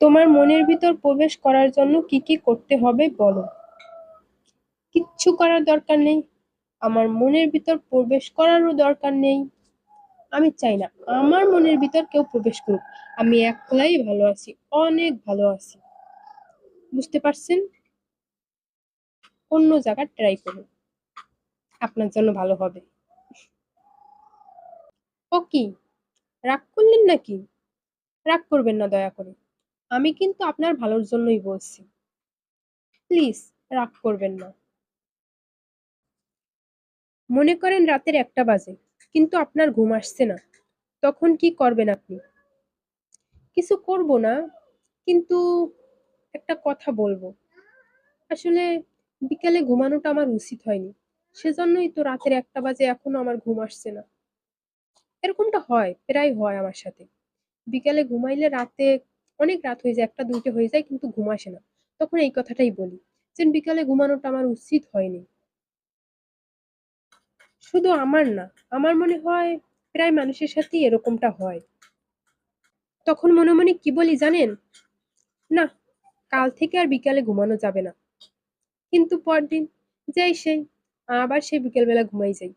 তোমার মনের ভিতর প্রবেশ করার জন্য কি কি করতে হবে বলো। কিচ্ছু করার দরকার নেই। আমার মনের ভিতর প্রবেশ করারও দরকার নেই। আমি চাই না আমার মনের ভিতর কেউ প্রবেশ করুক। আমি একলাই ভালো আছি, অনেক ভালো আছি। বুঝতে পারছেন? অন্য জায়গায় ট্রাই করুন। আপনার জন্য ভালো হবে। ও কি? রাগ করলেন নাকি? রাগ করবেন না দয়া করে। আমি কিন্তু আপনার ভালোর জন্যই বলছি। প্লিজ রাগ করবেন না। মনে করেন রাতের একটা বাজে, কিন্তু আপনার ঘুম আসছে না। তখন কি করবেন আপনি? কিছু করব না, কিন্তু একটা কথা বলব। আসলে বিকালে ঘুমানোটা আমার উচিত হয়নি। সেজন্যই তো রাতের একটা বাজে এখনও আমার ঘুম আসছে না। এরকমটা হয়, প্রায় হয় আমার সাথে। বিকালে ঘুমাইলে রাতে অনেক রাত হয়ে যায়, একটা দুইটা হয়ে যায় কিন্তু ঘুম আসে না। তখন এই কথাটাই বলি যে বিকালে ঘুমানোটা আমার উচিত হয়নি। শুধু আমার না, আমার মনে হয় প্রায় মানুষের সাথেই এরকমটা হয়। তখন মনে মনে কি বলি জানেন? না, কাল থেকে আর বিকালে ঘুমানো যাবে না। কিন্তু পরদিন যাই সেই, আবার সেই বিকেলবেলা ঘুমাই যাই।